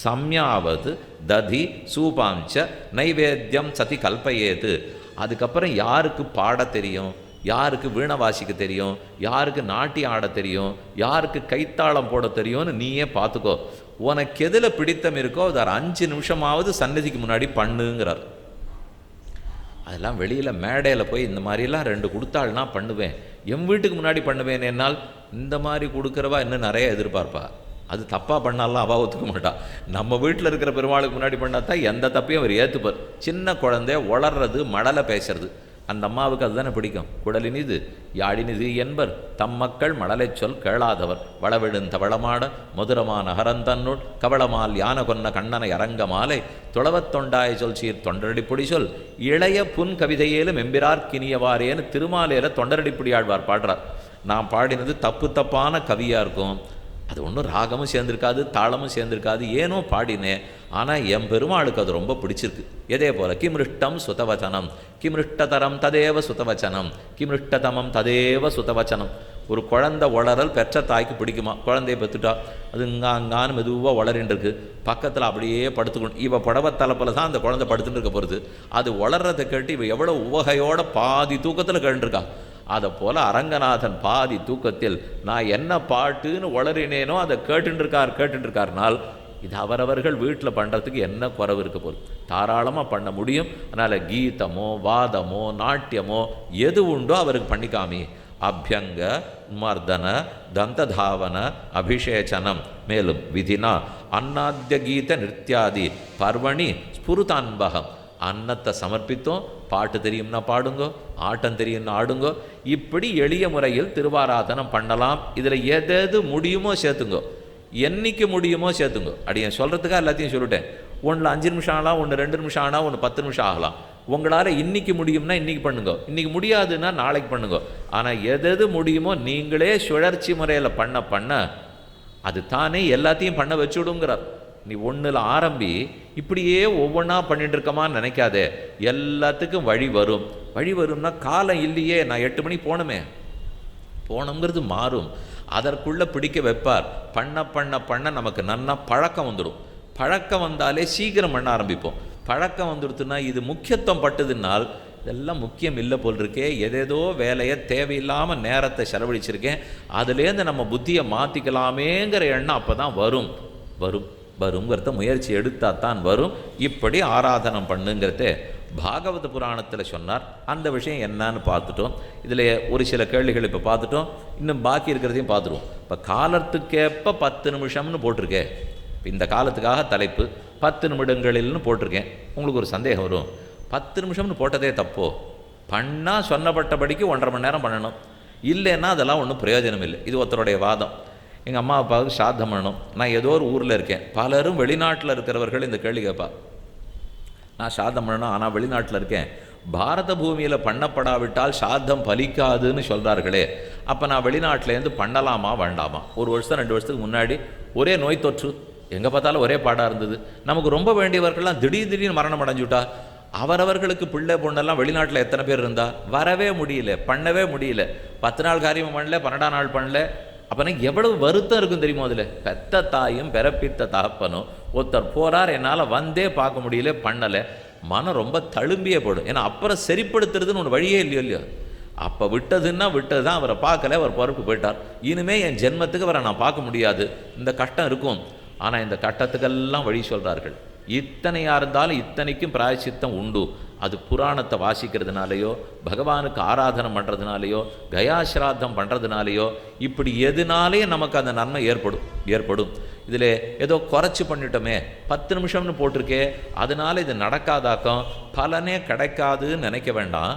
சம்யாவது ததி சூபாஞ்ச நைவேத்தியம் சதி கல்பயேது. அதுக்கப்புறம் யாருக்கு பாட தெரியும்? யாருக்கு வீணை வாசிக்க தெரியும்? யாருக்கு நாட்டி ஆட தெரியும்? யாருக்கு கைத்தாளம் போட தெரியும்னு நீயே பார்த்துக்கோ. உனக்கு எதில் பிடித்தம் இருக்கோ அது ஒரு அஞ்சு நிமிஷமாவது சன்னதிக்கு முன்னாடி பண்ணுங்கிறார். அதெல்லாம் வெளியில் மேடையில் போய் இந்த மாதிரிலாம் ரெண்டு கொடுத்தாள்னா பண்ணுவேன். என் வீட்டுக்கு முன்னாடி பண்ணுவேன் என்னால். இந்த மாதிரி கொடுக்குறவா இன்னும் நிறைய எதிர்பார்ப்பா. அது தப்பாக பண்ணாலாம் அவா ஒத்துக்க மாட்டான் நம்ம வீட்டில் இருக்கிற பெருமாளுக்கு முன்னாடி பண்ணால் தான் எந்த தப்பையும் அவர் ஏற்றுப்பார் சின்ன குழந்தை வளர்றது மடலை பேசுறது. அந்த அம்மாவுக்கு அதுதானே பிடிக்கும். குடலினிது யாழினிது என்பர். தம் மக்கள் மடலைச் சொல் கேளாதவர். வளவெழுந்த வளமாட மதுரமான ஹரந்தன்னுள் கவளமால் யான கொன்ன கண்ணனை அரங்க மாலை. துளவத் தொண்டாய சொல் சீர் தொண்டரடிப்புடி சொல். இளைய புன் கவிதையிலும் எம்பிரார்க்கினியவாரேன்னு திருமாலையில் தொண்டரடிப்புடி ஆழ்வார் பாடுறார். நான் பாடினது தப்பு தப்பான கவியாக இருக்கும். அது ஒன்றும் ராகமும் சேர்ந்திருக்காது தாளமும் சேர்ந்திருக்காது ஏனோ பாடினேன் ஆனால் என் பெருமாளுக்கு அது ரொம்ப பிடிச்சிருக்கு. இதே போல் கிமிருஷ்டம் சுதவச்சனம் கிமிருஷ்டதரம் ததேவ சுதவச்சனம் கிமிருஷ்டதமம் ததேவ சுதவச்சனம் ஒரு குழந்தை வளரல் பெற்ற தாய்க்கு பிடிக்குமா? குழந்தைய பெற்றுட்டா அது இங்கே அங்கான்னு மெதுவாக வளரின்னு பக்கத்தில் அப்படியே படுத்துக்கணும். இவ புடவை தலைப்பில் தான் அந்த குழந்தை படுத்துட்டு இருக்க போகிறது அது வளர்றதை கேட்டு இவ எவ்வளோ உவகையோட பாதி தூக்கத்தில் கேட்டுருக்கா அதை போல் அரங்கநாதன் பாதி தூக்கத்தில் நான் என்ன பாட்டுன்னு வளரினேனோ அதை கேட்டுருக்கார் இருக்கார் இது அவரவர்கள் வீட்டில் பண்ணுறதுக்கு என்ன குறவு இருக்க போகுது? தாராளமாக பண்ண முடியும். அதனால் கீதமோ வாதமோ நாட்டியமோ எது உண்டோ அவருக்கு பண்ணிக்காமி. அபியங்க மர்தன தந்ததாவன அபிஷேச்சனம் மேலும் விதினா அன்னாத்திய கீத நிருத்தியாதி பர்வணி ஸ்புருதான்பகம். அன்னத்தை சமர்ப்பித்தோம். பாட்டு தெரியும்னா பாடுங்கோ ஆட்டம் தெரியும்னா ஆடுங்கோ. இப்படி எளிய முறையில் திருவாராதனம் பண்ணலாம். இதில் எதெது முடியுமோ சேர்த்துங்கோ. என்னைக்கு முடியுமோ சேர்த்துங்கோ. அப்படி என் சொல்கிறதுக்காக எல்லாத்தையும் சொல்லிட்டேன். ஒன்றில் அஞ்சு நிமிஷம் ஆகலாம் ஒன்று ரெண்டு நிமிஷம் ஆனால் ஒன்று பத்து நிமிஷம் ஆகலாம். உங்களால் இன்றைக்கி முடியும்னா இன்றைக்கி பண்ணுங்க. இன்றைக்கி முடியாதுன்னா நாளைக்கு பண்ணுங்க. ஆனால் எதெது முடியுமோ நீங்களே சுழற்சி முறையில் பண்ண பண்ண அது தானே எல்லாத்தையும் பண்ண வச்சுடுங்கிறார் நீ ஒன்றில் ஆரம்பி இப்படியே ஒவ்வொன்றா பண்ணிட்டு இருக்கமான்னு நினைக்காதே. எல்லாத்துக்கும் வழி வரும். வழி வரும்னா காலம் இல்லையே நான் எட்டு மணி போகணுமே போனோங்கிறது மாறும். அதற்குள்ளே பிடிக்க வைப்பார். பண்ண பண்ண பண்ண நமக்கு நன்னா பழக்கம் வந்துடும். பழக்கம் வந்தாலே சீக்கிரம் பண்ண ஆரம்பிப்போம். பழக்கம் வந்துடுத்துன்னா இது முக்கியத்துவம் பட்டதுனால் இதெல்லாம் முக்கியம் இல்லை போல் இருக்கே. எதேதோ வேலையை தேவையில்லாமல் நேரத்தை செலவழிச்சிருக்கேன். அதுலேருந்து நம்ம புத்தியை மாற்றிக்கலாமேங்கிற எண்ணம் அப்போ தான் வரும். வரும். வருங்கிறத முயற்சி எடுத்தால் தான் வரும். இப்படி ஆராதனம் பண்ணுங்கிறத பாகவத புராணத்தில் சொன்னார். அந்த விஷயம் என்னன்னு பார்த்துட்டோம். இதில் ஒரு சில கேள்விகள் இப்போ பார்த்துட்டோம். இன்னும் பாக்கி இருக்கிறதையும் பார்த்துருவோம். இப்போ காலத்துக்கேற்ப பத்து நிமிஷம்னு போட்டிருக்கேன். இந்த காலத்துக்காக தலைப்பு பத்து நிமிடங்களில்னு போட்டிருக்கேன். உங்களுக்கு ஒரு சந்தேகம் வரும். பத்து நிமிஷம்னு போட்டதே தப்போ? பண்ணால் சொன்னப்பட்டபடிக்கு ஒன்றரை மணி நேரம் பண்ணணும். இல்லைன்னா அதெல்லாம் ஒன்றும் பிரயோஜனம் இல்லை இது ஒருத்தருடைய வாதம். எங்கள் அம்மா அப்பாவுக்கு சாத்தம் பண்ணணும் நான் ஏதோ ஒரு ஊரில் இருக்கேன். பலரும் வெளிநாட்டில் இருக்கிறவர்கள் இந்த கேள்வி கேட்பா. நான் சாதம் பண்ணணும் ஆனால் வெளிநாட்டில் இருக்கேன். பாரத பூமியில் பண்ணப்படாவிட்டால் சாத்தம் பலிக்காதுன்னு சொல்கிறார்களே அப்போ நான் வெளிநாட்டிலேருந்து பண்ணலாமா வேண்டாமா? ஒரு வருஷம் ரெண்டு வருஷத்துக்கு முன்னாடி ஒரே நோய் தொற்று. எங்கே பார்த்தாலும் ஒரே பாடாக இருந்தது. நமக்கு ரொம்ப வேண்டியவர்கள்லாம் திடீர் திடீர்னு மரணம் அடைஞ்சுட்டா. அவரவர்களுக்கு பிள்ளை பொண்ணெல்லாம் வெளிநாட்டில் எத்தனை பேர் இருந்தா? வரவே முடியல பண்ணவே முடியல. பத்து நாள் காரியம் பண்ணல பன்னெண்டாம் நாள் பண்ணல. அப்போனா எவ்வளவு வருத்தம் இருக்கும் தெரியுமோ அதில்? பெத்த தாயும் பிறப்பித்த தகப்பனும் ஒருத்தர் போறார் என்னால் வந்தே பார்க்க முடியல பண்ணலை. மனம் ரொம்ப தழும்பியே போடும் ஏன்னா அப்புறம் சரிப்படுத்துறதுன்னு ஒன்று வழியே இல்லையோ இல்லையோ? அப்போ விட்டதுன்னா விட்டது தான் அவரை பார்க்கல அவர் பொறுப்பு போயிட்டார். இனிமே என் ஜென்மத்துக்கு அவரை நான் பார்க்க முடியாது. இந்த கஷ்டம் இருக்கும். ஆனால் இந்த கட்டத்துக்கெல்லாம் வழி சொல்கிறார்கள் இத்தனையாக இருந்தாலும் இத்தனைக்கும் பிராயசித்தம் உண்டு. அது புராணத்தை வாசிக்கிறதுனாலையோ பகவானுக்கு ஆராதனை பண்ணுறதுனாலையோ கயாசிராத்தம் பண்ணுறதுனாலையோ இப்படி எதுனாலே நமக்கு அந்த நன்மை ஏற்படும் ஏற்படும். இதில் ஏதோ குறைச்சி பண்ணிட்டோமே பத்து நிமிஷம்னு போட்டிருக்கே அதனால இது நடக்காதாக்கம் பலனே கிடைக்காதுன்னு நினைக்க வேண்டாம்.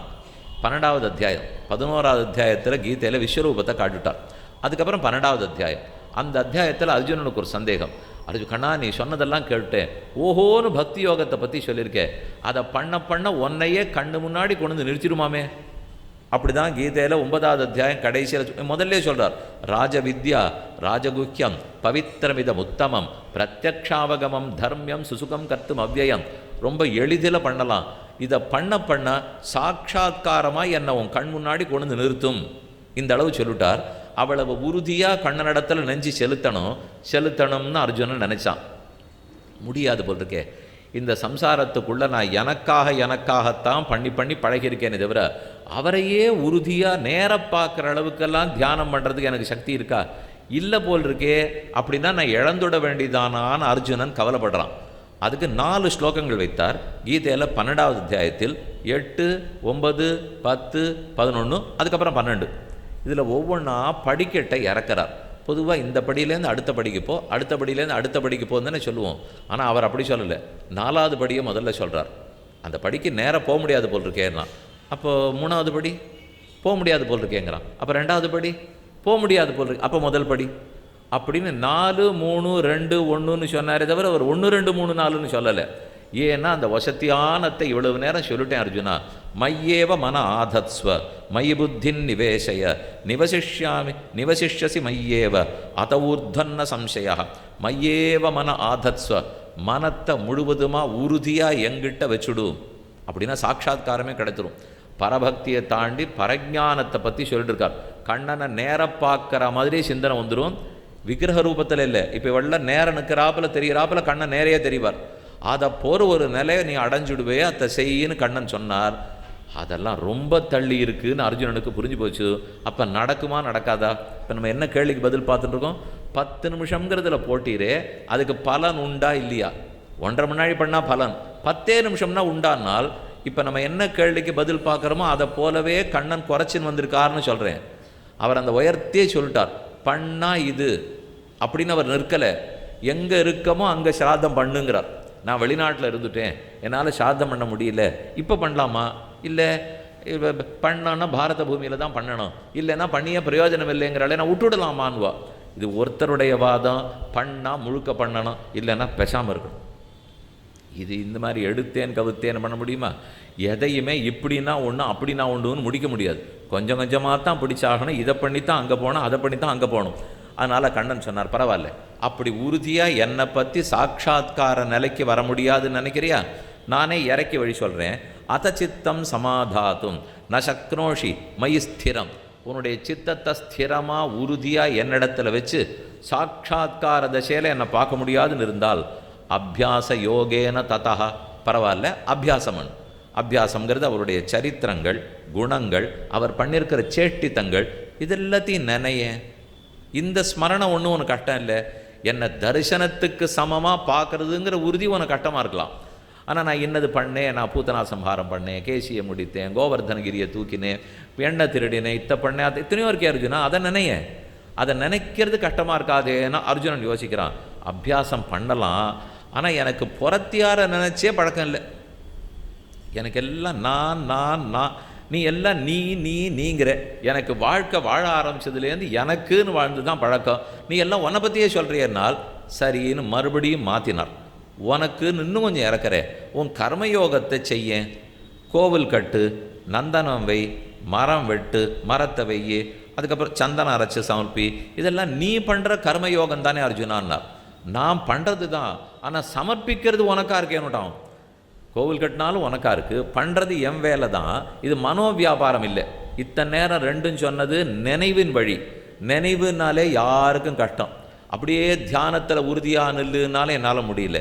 பன்னெண்டாவது அத்தியாயம். பதினோராவது அத்தியாயத்தில் கீதையில் விஸ்வரூபத்தை காட்டுட்டார் அதுக்கப்புறம் பன்னெண்டாவது அத்தியாயம். அந்த அத்தியாயத்தில் அர்ஜுனனுக்கு ஒரு சந்தேகம். அர்ஜுன் கண்ணா நீ சொன்னதெல்லாம் கேட்டேன். ஓஹோன்னு பக்தி யோகத்தை பற்றி சொல்லியிருக்கேன் அதை பண்ண பண்ண உன்னையே கண்ணு முன்னாடி கொண்டு வந்து நிறுத்திடுமாமே? அப்படிதான் கீதையில் ஒன்பதாவது அத்தியாயம் கடைசியில் முதல்ல ராஜ வித்யா ராஜகுக்கியம் பவித்திரமிதம் உத்தமம் பிரத்யக்ஷாவகமம் தர்மியம் சுசுகம் கர்த்தும் அவ்வயம். ரொம்ப எளிதில் பண்ணலாம். இதை பண்ண பண்ண சாட்சா்காரமாக என்னை உன் கண் முன்னாடி கொண்டு வந்து நிறுத்தும். இந்த அளவு சொல்லிட்டார் அவ்வளவு உறுதியாக கண்ணனிடத்தில் நெஞ்சு செலுத்தணும். செலுத்தணும்னு அர்ஜுனன் நினச்சான். முடியாது போல் இருக்கே இந்த சம்சாரத்துக்குள்ளே நான் எனக்காக எனக்காகத்தான் பண்ணி பண்ணி பழகியிருக்கேனே தவிர அவரையே உறுதியாக நேர பார்க்குற அளவுக்கெல்லாம் தியானம் பண்ணுறதுக்கு எனக்கு சக்தி இருக்கா? இல்லை போல் இருக்கே அப்படின்னா நான் இழந்துட வேண்டியதானான்னு அர்ஜுனன் கவலைப்படுறான். அதுக்கு நாலு ஸ்லோகங்கள் வைத்தார். கீதையில் பன்னெண்டாவது அத்தியாயத்தில் எட்டு ஒன்பது பத்து பதினொன்று அதுக்கப்புறம் பன்னெண்டு. இதில் ஒவ்வொன்றா படிக்கட்டை இறக்குறார். பொதுவாக இந்த படியிலேருந்து அடுத்த படிக்கு போ அடுத்த படியிலேருந்து அடுத்த படிக்கு போன்னு தானே சொல்லுவோம். ஆனால் அவர் அப்படி சொல்லலை. நாலாவது படியை முதல்ல சொல்கிறார் அந்த படிக்கு நேராக போக முடியாது போல் இருக்கேன்னா அப்போ மூணாவது படி? போக முடியாது போல் இருக்கேங்கிறான் அப்போ ரெண்டாவது படி? போக முடியாது போல் இருக்கு. அப்போ முதல் படி? அப்படின்னு நாலு மூணு ரெண்டு ஒன்றுன்னு சொன்னாரே தவிர அவர் ஒன்று ரெண்டு மூணு நாலுன்னு சொல்லலை. ஏன்னா அந்த வசத்தியானத்தை இவ்வளவு நேரம் சொல்லிட்டேன் அர்ஜுனா. மையேவ மன ஆதத்ஸ்வ. மயி புத்தின் நிவேசய நிவசிஷ்யாமி நிவசிஷ்யசி மையேவ அத ஊர்தன்ன சம்சய மையேவ மன ஆதத்ஸ்வ மனத்தை முழுவதுமாக உறுதியாக எங்கிட்ட வச்சுடும் அப்படின்னா சாட்சா்காரமே கிடைச்சிரும் பரபக்தியை தாண்டி பரஜானத்தை பற்றி சொல்லிட்டு இருக்கார் கண்ணனை நேர பார்க்குற மாதிரி சிந்தனை வந்துடும் விக்கிரக ரூபத்தில் இல்லை. இப்போ வெள்ள நேரம் நிற்கிறாப்புல தெரிகிறாப்பில் கண்ணன் நேரையே தெரிவார். அதை போகிற ஒரு நிலையை நீ அடைஞ்சுடுவே அதை செய்யின்னு கண்ணன் சொன்னார். அதெல்லாம் ரொம்ப தள்ளி இருக்குன்னு அர்ஜுனனுக்கு புரிஞ்சு போச்சு. அப்போ நடக்குமா நடக்காதா? இப்போ நம்ம என்ன கேள்விக்கு பதில் பார்த்துட்டுருக்கோம் பத்து நிமிஷங்கிறதுல போட்டீரே அதுக்கு பலன் உண்டா இல்லையா? ஒன்றரை முன்னாடி பண்ணால் பலன். பத்தே நிமிஷம்னா உண்டானால் இப்போ நம்ம என்ன கேள்விக்கு பதில் பார்க்குறோமோ அதை போலவே கண்ணன் குறைச்சின்னு வந்திருக்காருன்னு சொல்கிறேன் அவர் அந்த உயர்த்தியே சொல்லிட்டார். பண்ணா இது. அப்படின்னு அவர் நிற்கலை. எங்கே இருக்கமோ அங்கே சிராதம் பண்ணுங்கிறார். நான் வெளிநாட்டில் இருந்துட்டேன். என்னால் சாதம் பண்ண முடியல. இப்போ பண்ணலாமா? இல்லை பண்ணான்னா பாரத பூமியில் தான் பண்ணணும். இல்லைன்னா பண்ணியே பிரயோஜனம் இல்லைங்கிறாலே நான் விட்டுடலாமான்வா இது ஒருத்தருடைய வாதம் பண்ணால் முழுக்க பண்ணணும் இல்லைன்னா பெசாமல் இருக்கணும். இது இந்த மாதிரி எடுத்தேன் கவுத்தேன் பண்ண முடியுமா? எதையுமே இப்படின்னா ஒன்று அப்படின்னா ஒன்றுன்னு முடிக்க முடியாது. கொஞ்சம் கொஞ்சமாக தான் பிடிச்சாகணும் இதை பண்ணி தான் அங்கே போகணும் அதை பண்ணி தான் அங்கே போகணும். அதனால் கண்ணன் சொன்னார் பரவாயில்ல. அப்படி உறுதியாக என்னை பற்றி சாட்சா்கார நிலைக்கு வர முடியாதுன்னு நினைக்கிறியா? நானே இறக்கி வழி சொல்கிறேன் அத சித்தம் சமாதாத்தும் ந சக்னோஷி மயி ஸ்திரம். உன்னுடைய சித்தத்தை ஸ்திரமாக உறுதியாக என்னிடத்துல வச்சு சாட்சா்கார தசையில் என்னை பார்க்க முடியாதுன்னு இருந்தால் அபியாச யோகேன ததா பரவாயில்ல அபியாசம் அபியாசங்கிறது அவருடைய சரித்திரங்கள் குணங்கள் அவர் பண்ணியிருக்கிற சேட்டித்தங்கள் இதெல்லாத்தையும் நினைய. இந்த ஸ்மரணம் ஒன்றும் உனக்கு கஷ்டம் இல்லை. என்னை தரிசனத்துக்கு சமமாக பார்க்குறதுங்கிற உறுதி உனக்கு கஷ்டமாக இருக்கலாம். ஆனால் நான் என்னது பண்ணேன்? நான் பூத்தனா சம்ஹாரம் பண்ணேன் கேசியை முடித்தேன் கோவர்தனகிரியை தூக்கினேன் எண்ணெய் திருடினேன் இத்தை பண்ணேன். அது எத்தனையோ இருக்கே அர்ஜுனா அதை நினைய. அதை நினைக்கிறது கஷ்டமாக இருக்காதேன்னா அர்ஜுனன் யோசிக்கிறான். அபியாசம் பண்ணலாம் ஆனால் எனக்கு புறத்தியார நினச்சே பழக்கம் இல்லை. எனக்கு எல்லாம் நான் நான் நான் நீ எல்லாம் நீ நீ நீங்கிற. எனக்கு வாழ்க்கை வாழ ஆரம்பிச்சதுலேருந்து எனக்குன்னு வாழ்ந்து தான் பழக்கம். நீ எல்லாம் உன்னை பற்றியே சொல்கிறியனால் சரின்னு மறுபடியும் மாற்றினார் உனக்கு இன்னும் கொஞ்சம் இறக்குறேன் உன் கர்மயோகத்தை செய்ய. கோவில் கட்டு நந்தனம் வை மரம் வெட்டு மரத்தை வையி அதுக்கப்புறம் சந்தனம் அரைச்சி சமர்ப்பி. இதெல்லாம் நீ பண்ணுற கர்மயோகம் தானே அர்ஜுனான்னார். நான் பண்ணுறது தான். ஆனால் சமர்ப்பிக்கிறது உனக்கா இருக்கேன்னுட்டான் கோவில் கட்டினாலும் உனக்கா இருக்குது பண்ணுறது என் வேலை தான். இது மனோ வியாபாரம் இல்லை. இத்தனை நேரம் ரெண்டும் சொன்னது நினைவின் வழி. நினைவுனாலே யாருக்கும் கஷ்டம். அப்படியே தியானத்தில் உறுதியாக நில்லுனாலே என்னால் முடியல.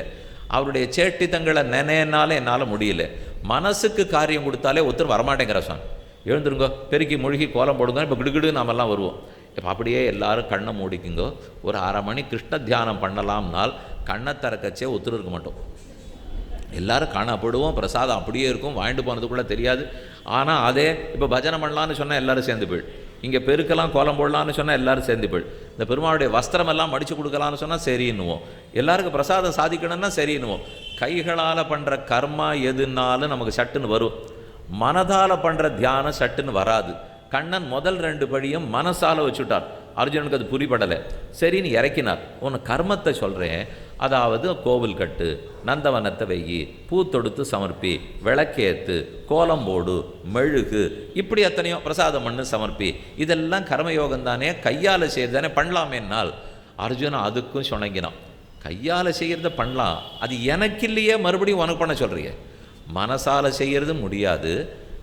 அவருடைய சேட்டித்தங்களை நினைனால என்னால் முடியல. மனசுக்கு காரியம் கொடுத்தாலே ஒருத்தர் வரமாட்டேங்கிற சாமி. எழுந்துருங்க பெருக்கி மூழ்கி கோலம் போடுங்க இப்போ கிடுகிடு நாமெல்லாம் வருவோம். இப்போ அப்படியே எல்லாரும் கண்ணை மூடிக்குங்க ஒரு அரை மணி கிருஷ்ண தியானம் பண்ணலாம்னால் கண்ணை திறக்கச்சே ஒத்துரு இருக்க மாட்டோம். எல்லாரும் காணப்படுவோம் பிரசாதம் அப்படியே இருக்கும் வாங்கிட்டு போனதுக்குள்ளே தெரியாது. ஆனால் அதே இப்போ பஜனை பண்ணலான்னு சொன்னால் எல்லோரும் சேர்ந்து போயிடு. இங்கே பெருக்கலாம் கோலம் போடலான்னு சொன்னால் எல்லாரும் சேர்ந்து போய் இந்த பெருமாளுடைய வஸ்திரம் எல்லாம் மடித்து கொடுக்கலான்னு சொன்னால் சரின்னுவோம். எல்லாருக்கும் பிரசாதம் சாதிக்கணும்னா சரின்னுவோம். கைகளால் பண்ணுற கர்மா எதுனாலும் நமக்கு சட்டுன்னு வரும். மனதால் பண்ணுற தியானம் சட்டுன்னு வராது. கண்ணன் முதல் ரெண்டு படியும் மனசால் வச்சுட்டார். அர்ஜுனனுக்கு அது புரிபடலை. சரின்னு இறக்கினார். உன் கர்மத்தை சொல்கிறேன் அதாவது கோவில் கட்டு நந்தவனத்தை வெயி பூ தொடுத்து சமர்ப்பி விளக்கேத்து கோலம் போடு மெழுகு இப்படி எத்தனையோ பிரசாதம் பண்ணு சமர்ப்பி. இதெல்லாம் கர்மயோகம் தானே கையால் செய்யறது தானே பண்ணலாமேனால் அர்ஜுனன் அதுக்கும் சுணங்கினான். கையால் செய்கிறத பண்ணலாம். அது எனக்கு இல்லையே மறுபடியும் உனக்கு பண்ண சொல்கிறீங்க மனசால் செய்கிறது முடியாது.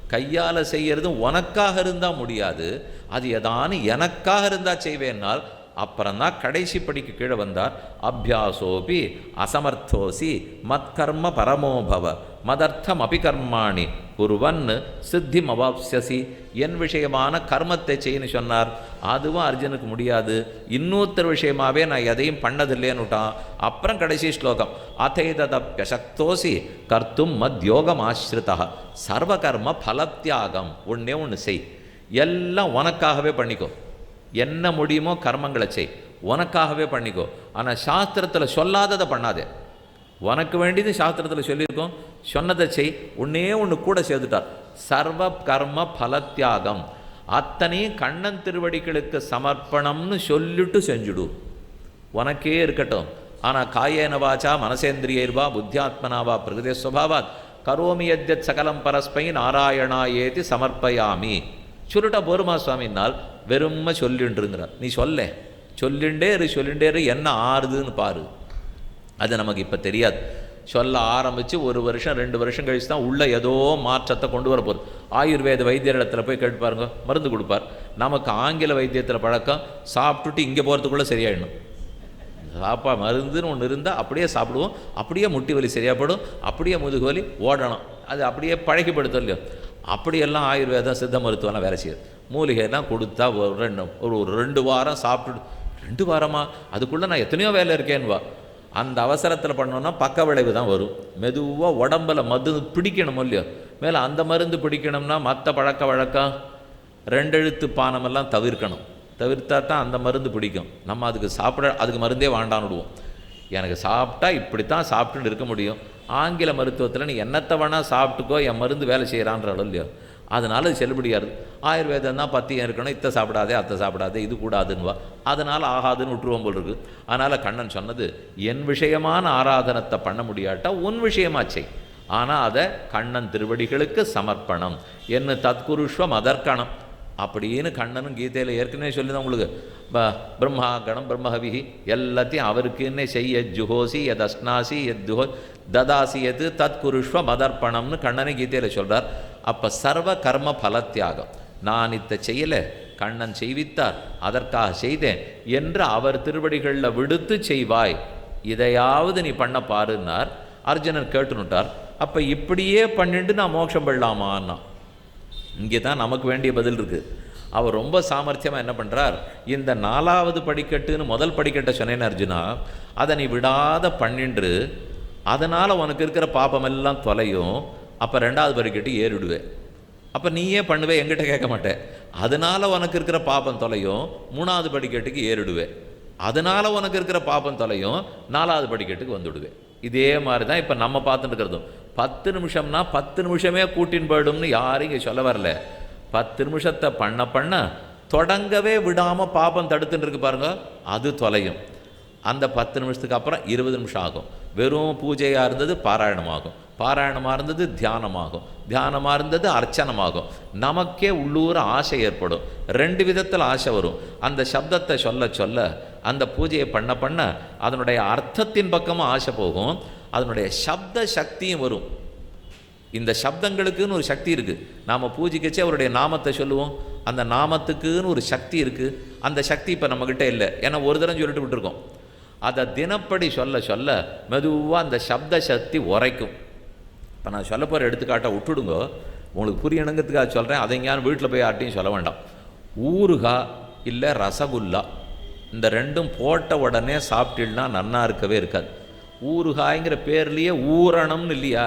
கையால் செய்கிறதும் உனக்காக இருந்தால் முடியாது. அது எதானு எனக்காக இருந்தால் செய்வேன்னால் அப்புறம்தான் கடைசி படிக்கு கீழே வந்தார் அபியாசோபி அசமர்த்தோசி மத்கர்ம பரமோபவ மதர்த்தம் அபிகர்மாணி குருவன் சித்திம் அவாப்சியசி என் விஷயமான கர்மத்தை செய்யன்னு சொன்னார். அதுவும் அர்ஜுனுக்கு முடியாது. இன்னொருத்தர் விஷயமாகவே நான் எதையும் பண்ணதில்லைன்னுட்டான் அப்புறம் கடைசி ஸ்லோகம் அதைததப்பியசக்தோசி கர்த்தும் மத்யோகம் ஆசிரிதா சர்வகர்ம பலத்தியாகம் ஒன்றே ஒன்று செய். எல்லாம் உனக்காகவே பண்ணிக்கோ. என்ன முடியுமோ கர்மங்களை செய். உனக்காகவே பண்ணிக்கோ. ஆனால் சாஸ்திரத்தில் சொல்லாததை பண்ணாதே. உனக்கு வேண்டியது சாஸ்திரத்தில் சொல்லியிருக்கோம். சொன்னதை செய். உன்னே ஒன்று கூட சேர்த்துட்டார். சர்வ கர்ம பலத்தியாகம். அத்தனையும் கண்ணன் திருவடிகளுக்கு சமர்ப்பணம்னு சொல்லிட்டு செஞ்சுடு. உனக்கே இருக்கட்டும். ஆனால் காயேன வாச்சா மனசேந்திரியர்வா புத்தியாத்மனாவா பிரகதே சுவாவாத் கரோமி எத்யத் சகலம் பரஸ்மை நாராயணாயேதி சமர்ப்பயாமி. சுருட்டா போருமா சுவாமினால் வெறும சொல்லின்றுங்கிறார். நீ சொல்ல. சொல்லிண்டே இரு சொல்லிண்டே இரு என்ன ஆறுதுன்னு பாரு. அது நமக்கு இப்போ தெரியாது. சொல்ல ஆரம்பித்து ஒரு வருஷம் ரெண்டு வருஷம் கழிச்சு தான் உள்ள ஏதோ மாற்றத்தை கொண்டு வர போகுது. ஆயுர்வேத வைத்தியர் இடத்துல போய் கேட்டு பாருங்க. மருந்து கொடுப்பார். நமக்கு ஆங்கில வைத்தியத்தில் பழக்கம் சாப்பிட்டுட்டு இங்கே போகிறதுக்குள்ளே சரியாயிடணும். சாப்பா மருந்துன்னு ஒன்று இருந்தால் அப்படியே சாப்பிடுவோம். அப்படியே முட்டி வலி சரியாகப்படும் அப்படியே முதுகு வலி ஓடணும். அது அப்படியே பழக்கிப்படுத்தும் இல்லையோ அப்படியெல்லாம் ஆயுர்வேதம் சித்த மருத்துவம்லாம் வேலை செய்யுது. மூலிகைலாம் கொடுத்தா ஒரு ரெண்டு ஒரு ஒரு ரெண்டு வாரம் சாப்பிட்டு ரெண்டு வாரமாக அதுக்குள்ளே நான் எத்தனையோ வேலை இருக்கேன்வா அந்த அவசரத்தில் பண்ணோன்னா பக்க விளைவு தான் வரும். மெதுவாக உடம்புல மருந்து பிடிக்கணும் இல்லையோ? மேலே அந்த மருந்து பிடிக்கணும்னா மற்ற பழக்க வழக்கம்? ரெண்டெழுத்து பானமெல்லாம் தவிர்க்கணும். தவிர்த்தா தான் அந்த மருந்து பிடிக்கும். நம்ம அதுக்கு சாப்பிட அதுக்கு மருந்தே வேண்டான்னு விடுவோம். எனக்கு சாப்பிட்டா இப்படி தான் சாப்பிட்டுட்டு இருக்க முடியும். ஆங்கில மருத்துவத்தில் நீ என்னத்தை வேணால் சாப்பிட்டுக்கோ என் மருந்து வேலை செய்கிறான்ற இல்லையோ. அதனால் அது செல்லுபடியாது ஆயுர்வேதம் தான் பத்தியம் இருக்கணும்? இத்தை சாப்பிடாதே அத்தை சாப்பிடாதே இது கூடாதுன்னுவா. அதனால் ஆகாதுன்னு விட்டுருவோம் போல் இருக்கு. அதனால் கண்ணன் சொன்னது என் விஷயமான ஆராதனத்தை பண்ண முடியாட்டா உன் விஷயமாச்சை ஆனால் அதை கண்ணன் திருவடிகளுக்கு சமர்ப்பணம். என்ன தத்குருஷ்வம் அதற்கணம். அப்படின்னு கண்ணனும் கீதையில் ஏற்கனவே சொல்லி தான் உங்களுக்கு. ப- பிரம்மா கணம் பிரம்மஹவிஹி எல்லாத்தையும் அவருக்குன்னே செய்ய ஜுஹோசி எத் அஸ்னாசி எத் துஹோ ததாசி எது தத் குருஷ்வ மதர்ப்பணம்னு கண்ணனை கீதையில் சொல்கிறார் அப்போ சர்வ கர்ம பலத்தியாகம். நான் இத்த செய்யலை கண்ணன் செய்வித்தார் அதற்காக செய்தேன் என்று அவர் திருவடிகளில் விடுத்து செய்வாய். இதையாவது நீ பண்ண பாருன்னார். அர்ஜுனன் கேட்டுனுட்டார். அப்போ இப்படியே பண்ணிட்டு நான் மோட்சம் பண்ணலாமான்னா இங்கே தான் நமக்கு வேண்டிய பதில் இருக்குது அவர் ரொம்ப சாமர்த்தியமாக என்ன பண்ணுறார் இந்த நாலாவது படிக்கட்டுன்னு முதல் படிக்கட்டை சொன்னேன் அர்ஜுனா அதை நீ விடாத பண்ணின்று அதனால் உனக்கு இருக்கிற பாப்பமெல்லாம் தொலையும் அப்போ ரெண்டாவது படிக்கட்டு ஏறிடுவேன் அப்போ நீயே பண்ணுவே எங்கிட்ட கேட்க மாட்டேன் அதனால் உனக்கு இருக்கிற பாப்பம் தொலையும் மூணாவது படிக்கட்டுக்கு ஏறிடுவேன் அதனால் உனக்கு இருக்கிற பாப்பம் தொலையும் நாலாவது படிக்கட்டுக்கு வந்துடுவேன் இதே மாதிரி தான் இப்போ நம்ம பார்த்துட்டு இருக்கிறதும். பத்து நிமிஷம்னா பத்து நிமிஷமே கூட்டின்னு போயிடும்னு யாரும் இங்கே சொல்ல வரல. பத்து நிமிஷத்தை பண்ண பண்ண தொடங்கவே விடாமல் பாப்பம் தடுத்துன்னு இருக்கு பாருங்க அது தொலையும். அந்த பத்து நிமிஷத்துக்கு அப்புறம் இருபது நிமிஷம் ஆகும். வெறும் பூஜையாக இருந்தது பாராயணமாகும். பாராயணமாக இருந்தது தியானமாகும். தியானமாக இருந்தது அர்ச்சனமாகும். நமக்கே உள்ளூர ஆசை ஏற்படும். ரெண்டு விதத்தில் ஆசை வரும். அந்த சப்தத்தை சொல்ல சொல்ல அந்த பூஜையை பண்ண பண்ண அதனுடைய அர்த்தத்தின் பக்கமும் ஆசை போகும். அதனுடைய சப்த சக்தியும் வரும். இந்த சப்தங்களுக்குன்னு ஒரு சக்தி இருக்குது நாம் பூஜைக்கச்சே அவருடைய நாமத்தை சொல்லுவோம். அந்த நாமத்துக்குன்னு ஒரு சக்தி இருக்குது அந்த சக்தி இப்போ நம்மக்கிட்ட இல்லை. ஏன்னா ஒரு தரம் சொல்லிட்டு விட்டுருக்கோம். அதை தினப்படி சொல்ல சொல்ல மெதுவாக அந்த சப்த சக்தி உரைக்கும். இப்போ நான் சொல்ல போகிற எடுத்துக்காட்டை விட்டுடுங்க. உங்களுக்கு புரியணுங்கிறதுக்காக சொல்கிறேன் அதை எங்கேயாவது வீட்டில் போய் யார்ட்டையும் சொல்ல வேண்டாம். ஊறுகா இல்லை ரசகுல்லா. இந்த ரெண்டும் போட்ட உடனே சாப்பிட்டீங்கன்னா நன்னா இருக்கவே இருக்காது. ஊறுகாய்ங்கிற பேர்லேயே ஊரணம்னு இல்லையா?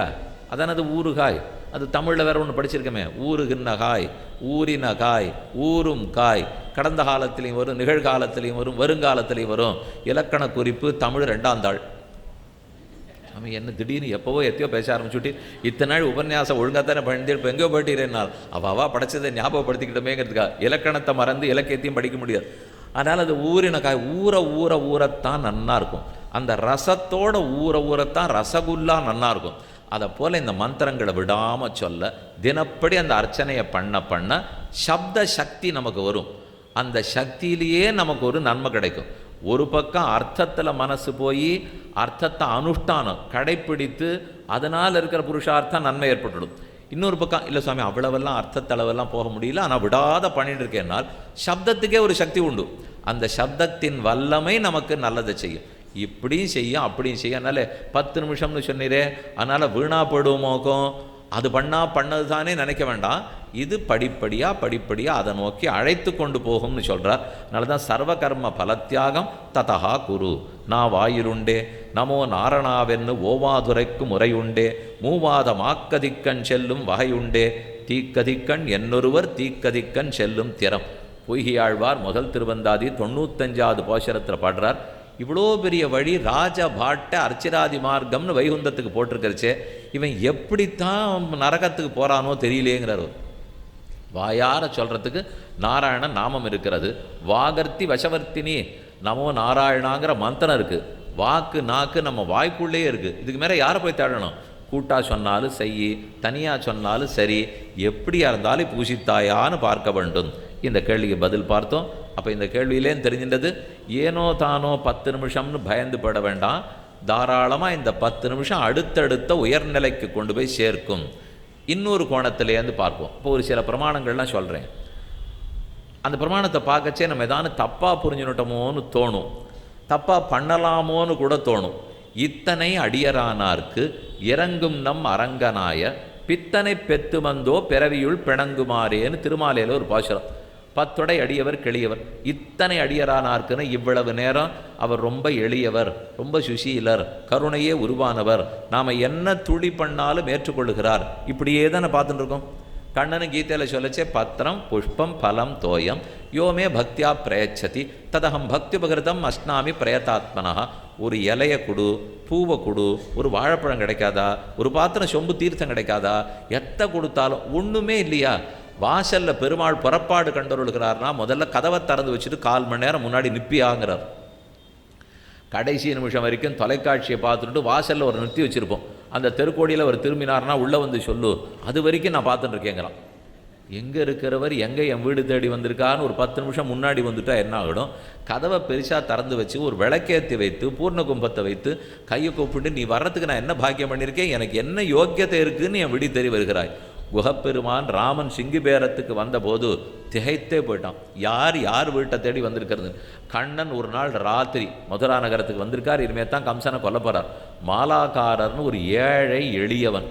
அதானது அது ஊறுகாய். அது தமிழில் வேற ஒன்று படிச்சிருக்கமே. ஊறுகின்ற காய் ஊறின காய் ஊறும் காய். கடந்த காலத்திலையும் வரும் நிகழ்காலத்திலையும் வரும் வருங்காலத்திலையும் வரும். இலக்கண குறிப்பு தமிழ் ரெண்டாம் தாள். அவன் என்ன திடீர்னு எப்போவோ எத்தையோ பேச ஆரம்பிச்சுட்டு இத்தனை நாள் உபன்யாசம் ஒழுங்காக தானே பண்ணிட்டு இப்போ எங்கேயோ போயிட்டீரேனால் அவள் அவா படைச்சதை ஞாபகப்படுத்திக்கிட்டோமேங்கிறதுக்கா இலக்கணத்தை மறந்து இலக்கியத்தையும் படிக்க முடியாது. அதனால் அது ஊறின காய் ஊற ஊற ஊறத்தான் நன்னா இருக்கும். அந்த ரசத்தோட ஊற ஊறத்தான் ரசகுல்லா நன்னா இருக்கும். அதை போல் இந்த மந்திரங்களை விடாமல் சொல்ல தினப்படி அந்த அர்ச்சனையை பண்ண பண்ண சப்த சக்தி நமக்கு வரும். அந்த சக்தியிலேயே நமக்கு ஒரு நன்மை கிடைக்கும். ஒரு பக்கம் அர்த்தத்தில் மனசு போய் அர்த்தத்தை அனுஷ்டானம் கடைப்பிடித்து அதனால் இருக்கிற புருஷார்த்தம் நன்மை ஏற்பட்டுடும். இன்னொரு பக்கம் இல்லை சுவாமி அவ்வளவெல்லாம் அர்த்தத்தளவெல்லாம் போக முடியல. ஆனால் விடாத பண்ணிட்டு இருக்கேன்னால் சப்தத்துக்கே ஒரு சக்தி உண்டு. அந்த சப்தத்தின் வல்லமை நமக்கு நல்லதை செய்யும். இப்படியும் செய்யும் அப்படியும் செய்யும். அதனால் பத்து நிமிஷம்னு சொன்னீரே அதனால் வீணா போடுவோமோக்கும் அது பண்ணால் பண்ணது தானே நினைக்க வேண்டாம். இது படிப்படியாக படிப்படியாக அதை நோக்கி அழைத்து கொண்டு போகும்னு சொல்கிறார் அதனால தான் சர்வகர்ம பலத்தியாகம் ததஹா குரு. நான் வாயிலுண்டே நமோ நாரணாவென்னு ஓவாதுரைக்கு முறையுண்டே மூவாத மாக்கதிக்கண் செல்லும் வகையுண்டே தீக்கதிக்கண் என்னொருவர் தீக்கதிக்கண் செல்லும் திறம். பொய்கியாழ்வார் முதல் திருவந்தாதி தொண்ணூத்தஞ்சாவது போஷரத்தில் பாடுறார். இவ்வளோ பெரிய வழி ராஜபாட்ட அர்ச்சிராதி மார்க்கம்னு வைகுந்தத்துக்கு போட்டிருக்கிறச்சே இவன் எப்படித்தான் நரகத்துக்கு போகிறானோ தெரியலேங்கிறார் வாயார சொல்கிறதுக்கு நாராயணன் நாமம் இருக்கிறது. வாகர்த்தி வசவர்த்தினி நமோ நாராயணாங்கிற மந்திரம் இருக்குது வாக்கு நாக்கு நம்ம வாய்க்குள்ளேயே இருக்குது இதுக்கு மேலே யாரை போய் தேடணும்? கூட்டாக சொன்னாலும் செய் தனியாக சொன்னாலும் சரி எப்படியா இருந்தாலும் பூசித்தாயான்னு பார்க்க வேண்டும். இந்த கேள்விக்கு பதில் பார்த்தோம். அப்போ இந்த கேள்வியிலேயும் தெரிஞ்சின்றது ஏனோ தானோ பத்து நிமிஷம்னு பயந்து பட வேண்டாம். தாராளமாக இந்த பத்து நிமிஷம் அடுத்தடுத்த உயர்நிலைக்கு கொண்டு போய் சேர்க்கும். இன்னொரு கோணத்திலேருந்து பார்ப்போம். இப்போ ஒரு சில பிரமாணங்கள்லாம் சொல்கிறேன் அந்த பிரமாணத்தை பார்க்கச்சே நம்ம ஏதானு தப்பாக புரிஞ்சுனுட்டோமோன்னு தோணும். தப்பாக பண்ணலாமோன்னு கூட தோணும். இத்தனை அடியரானார்க்கு இறங்கும் நம் அரங்கனாய பித்தனை பெத்து வந்தோ பிறவியுள் பிணங்குமாறேன்னு திருமாலையில் ஒரு பாசுரம். பத்தொடை அடியவர் கிளியவர். இத்தனை அடியரானார்க்குன்னு இவ்வளவு நேரம் அவர் ரொம்ப எளியவர் ரொம்ப சுசீலர் கருணையே உருவானவர். நாம் என்ன துளி பண்ணாலும் ஏற்றுக்கொள்ளுகிறார். இப்படியே தானே பார்த்துட்டு இருக்கோம் கண்ணனு கீதையில் சொல்லச்சே பத்திரம் புஷ்பம் பலம் தோயம் யோமே பக்தியா பிரயச்சதி ததகம் பக்தி பகிருதம் அஸ்னாமி பிரயத்தாத்மனா ஒரு இலைய கொடு பூவை கொடு ஒரு வாழைப்பழம் கிடைக்காதா ஒரு பாத்திரம் சொம்பு தீர்த்தம் கிடைக்காதா எத்தை கொடுத்தாலும் ஒன்றுமே இல்லையா? வாசலில் பெருமாள் புறப்பாடு கண்டொருளுகிறார்னா முதல்ல கதவை திறந்து வச்சுட்டு கால் மணி நேரம் முன்னாடி நிப்பியாங்கிறார். கடைசி நிமிஷம் வரைக்கும் தொலைக்காட்சியை பார்த்துட்டு வாசலில் ஒரு நிறுத்தி வச்சுருப்போம். அந்த தெருக்கோடியில் அவர் திரும்பினார்னா உள்ளே வந்து சொல்லு. அது வரைக்கும் நான் பார்த்துட்டு இருக்கேங்கிறான். எங்கே இருக்கிறவர் எங்கே என் வீடு தேடி வந்திருக்கான்னு ஒரு பத்து நிமிஷம் முன்னாடி வந்துட்டா என்ன ஆகிடும்? கதவை பெருசாக திறந்து வச்சு ஒரு விளக்கேற்றி வைத்து பூர்ண கும்பத்தை வைத்து கையை கூப்பிட்டு நீ வர்றதுக்கு நான் என்ன பாக்கியம் பண்ணியிருக்கேன்? எனக்கு என்ன யோக்கியத்தை இருக்குதுன்னு என் விடி தெரி வருகிறாய். குகப்பெருமான் ராமன் சிங்கிபேரத்துக்கு வந்தபோது திகைத்தே போயிட்டான். யார் யார் வீட்டை தேடி வந்திருக்கிறது? கண்ணன் ஒரு நாள் ராத்திரி மதுரா நகரத்துக்கு வந்திருக்கார். இனிமேல் தான் கம்சனை கொல்ல போகிறார் மாலாக்காரர்னு ஒரு ஏழை எளியவன்.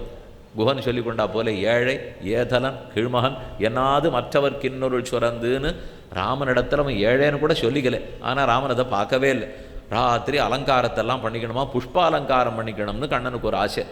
குகன் சொல்லி கொண்டா போல ஏழை ஏதலன் கிழ்மகன் என்னாது மற்றவர் கிண்ணொருள் சுரந்துன்னு ராமனிடத்தில் அவன் ஏழைன்னு கூட சொல்லிக்கல. ஆனால் ராமன் அதை பார்க்கவே இல்லை. ராத்திரி அலங்காரத்தெல்லாம் பண்ணிக்கணுமா? புஷ்ப அலங்காரம் பண்ணிக்கணும்னு கண்ணனுக்கு ஒரு ஆசை.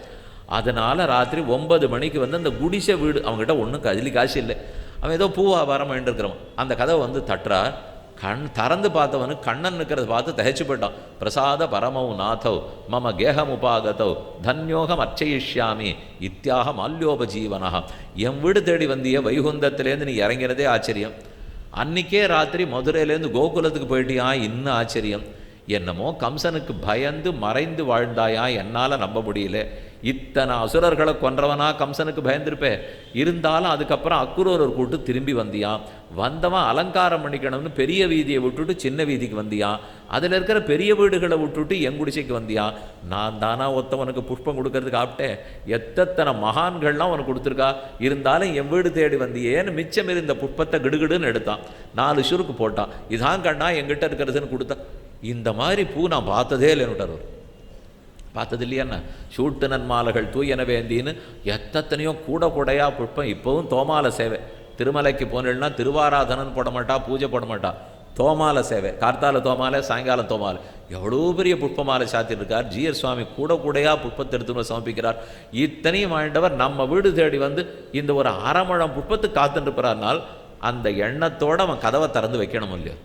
அதனால் ராத்திரி ஒன்பது மணிக்கு வந்து அந்த குடிசை வீடு அவங்ககிட்ட ஒன்றும் கதிலி காசு இல்லை. அவன் ஏதோ பூ வியாபாரம் வேண்டிருக்கிறவன் அந்த கதவை வந்து தட்டுறார் கண் திறந்து பார்த்தவனுக்கு கண்ணன் இருக்கிறத பார்த்து தகைச்சு போயிட்டான். பிரசாத பரமௌ நாதவ் மம கேகம் உபாகதவ் தன்யோகம் அர்ச்சயிஷ்யாமி இத்தியாக மால்யோபஜீவனா என் வீடு தேடி வந்திய வைகுந்தத்திலேருந்து நீ இறங்கிறதே ஆச்சரியம். அன்னைக்கே ராத்திரி மதுரையிலேருந்து கோகுலத்துக்கு போயிட்டியா? இன்னும் ஆச்சரியம். என்னமோ கம்சனுக்கு பயந்து மறைந்து வாழ்ந்தாயா? என்னால் நம்ப முடியல. இத்தனை அசுரர்களை கொன்றவனா கம்சனுக்கு பயந்திருப்பே. இருந்தாலும் அதுக்கப்புறம் அக்குரூரர் கூட்டு திரும்பி வந்தியான் வந்தவன் அலங்காரம் பண்ணிக்கணும்னு பெரிய வீதியை விட்டுட்டு சின்ன வீதிக்கு வந்தியான் அதில் இருக்கிற பெரிய வீடுகளை விட்டுட்டு என் குடிசைக்கு வந்தியான் நான் தானா ஒத்தவனுக்கு புஷ்பம் கொடுக்கறதுக்கு ஆப்டேன் எத்தனை மகான்கள்லாம் உனக்கு கொடுத்துருக்கா? இருந்தாலும் என் வீடு தேடி வந்தியேன்னு மிச்சம் இருந்த புஷ்பத்தை கிடுகிடுன்னு எடுத்தான். நாலு சுருக்கு போட்டான். இதான் கண்ணா என்கிட்ட இருக்கிறதுன்னு கொடுத்தான். இந்த மாதிரி பூ நான் பார்த்ததே இல்லைன்னுட்டார் அவர். பார்த்தது இல்லையாண்ணா சூட்டு நன்மாலைகள் தூயன வேந்தின்னு எத்தனையோ கூட கூடையா புஷ்பம் இப்போவும் தோமால சேவை. திருமலைக்கு போனேன்னா திருவாராதனன் போட மாட்டா பூஜை போட மாட்டா. தோமால சேவை. கார்த்தால தோமாலை சாயங்காலம் தோமாலை. எவ்வளோ பெரிய புஷ்பமாலை சாத்திருக்கார். ஜிஎஸ் சுவாமி கூட கூடையா புஷ்பத்தை எடுத்துன்னு சமர்ப்பிக்கிறார். இத்தனையும் ஆண்டவர் நம்ம வீடு தேடி வந்து இந்த ஒரு அரைமழம் புஷ்பத்துக்கு இருக்கிறார்னால் அந்த எண்ணத்தோட அவன் கதவை திறந்து வைக்கணும் இல்லையோ?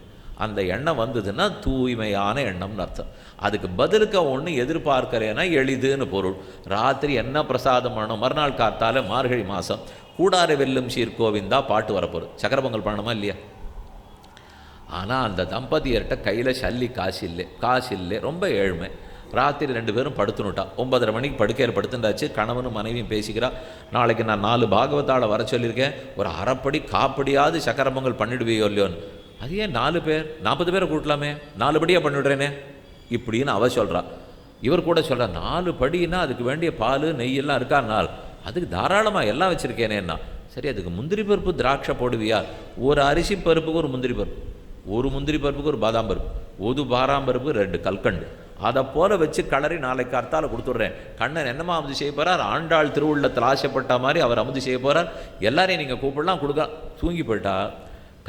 அந்த எண்ணம் வந்ததுன்னா தூய்மையான எண்ணம்னு அர்த்தம். அதுக்கு பதிலுக்கு ஒன்று எதிர்பார்க்கிறேன்னா எளிதுன்னு பொருள். ராத்திரி என்ன பிரசாதம் பண்ணணும் மறுநாள் காத்தால மார்கழி மாதம் கூடார வெல்லும் சீர்கோவிந்தா பாட்டு வரப்போகுது. சக்கரபொங்கல் பண்ணணுமா இல்லையா? ஆனால் அந்த தம்பதியர்கிட்ட கையில் சல்லி காசு இல்லை காசு இல்லை ரொம்ப ஏழ்மை. ராத்திரி ரெண்டு பேரும் படுத்துனுட்டா ஒன்பதரை மணிக்கு படுக்கையில் படுத்துட்டாச்சு கணவனும் மனைவியும் பேசிக்கிறா. நாளைக்கு நான் நாலு பாகவத்தால் வர சொல்லியிருக்கேன். ஒரு அரைப்படி காப்படியாவது சக்கர பொங்கல் பண்ணிடுவியோ இல்லையோன்னு. அது ஏன் நாலு பேர் நாற்பது பேரை கூட்டலாமே? நாலு படியாக பண்ணிவிடுறேனே? இப்படின்னு அவ சொல்கிறா இவர் கூட சொல்கிறா நாலு படின்னா அதுக்கு வேண்டிய பால் நெய் எல்லாம் இருக்கா? நாள். அதுக்கு தாராளமாக எல்லாம் வச்சுருக்கேனேன்னா சரி அதுக்கு முந்திரி பருப்பு திராட்சை போடுவியா? ஒரு அரிசி பருப்புக்கு ஒரு முந்திரி பருப்பு. ஒரு முந்திரி பருப்புக்கு ஒரு பாதாம் பருப்பு. ஒரு பாராம் பருப்பு ரெண்டு கல்கண்டு. அதை போல வச்சு கலரி நாளைக்கு அர்த்தால கொடுத்துட்றேன். கண்ணன் என்னமா அமுது செய்ய போறார்? ஆண்டாள் திருவுள்ளத்தில் ஆசைப்பட்ட மாதிரி அவர் அமுது செய்ய போறார்? எல்லாரையும் நீங்கள் கூப்பிடலாம் கொடுக்க தூங்கி போயிட்டா.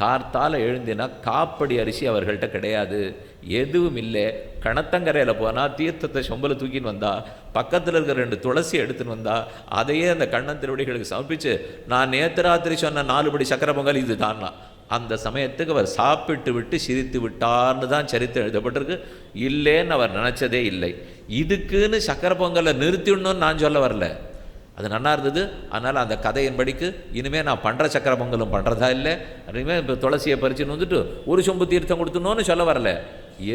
கார்த்தால் எழுந்தினா காப்படி அரிசி அவர்கள்ட்ட கிடையாது. எதுவும் இல்லை. கணத்தங்கரையில் போனால் தீர்த்தத்தை சொம்பல தூக்கின்னு வந்தா பக்கத்தில் இருக்கிற ரெண்டு துளசி எடுத்துன்னு வந்தா அதையே அந்த கண்ணன் திருவடிகளுக்கு சமர்ப்பிச்சு நான் நேற்று ராத்திரி சொன்ன நாலுபடி சக்கரை பொங்கல் இது தானா அந்த சமயத்துக்கு அவர் சாப்பிட்டு விட்டு சிரித்து விட்டார்னு தான் சரித்திரம் எழுதப்பட்டிருக்கு. இல்லைன்னு அவர் நினச்சதே இல்லை. இதுக்குன்னு சக்கரை பொங்கலை நிறுத்திடணும்னு நான் சொல்ல வரல. அது நல்லா இருந்தது. அதனால் அந்த கதையின்படிக்கு இனிமேல் நான் பண்ணுற சக்கர பொங்கலும் பண்ணுறதா இல்லை. இனிமேல் இப்போ துளசியை பறிச்சுன்னு வந்துட்டு ஒரு சொம்பு தீர்த்தம் கொடுத்துனோன்னு சொல்ல வரல.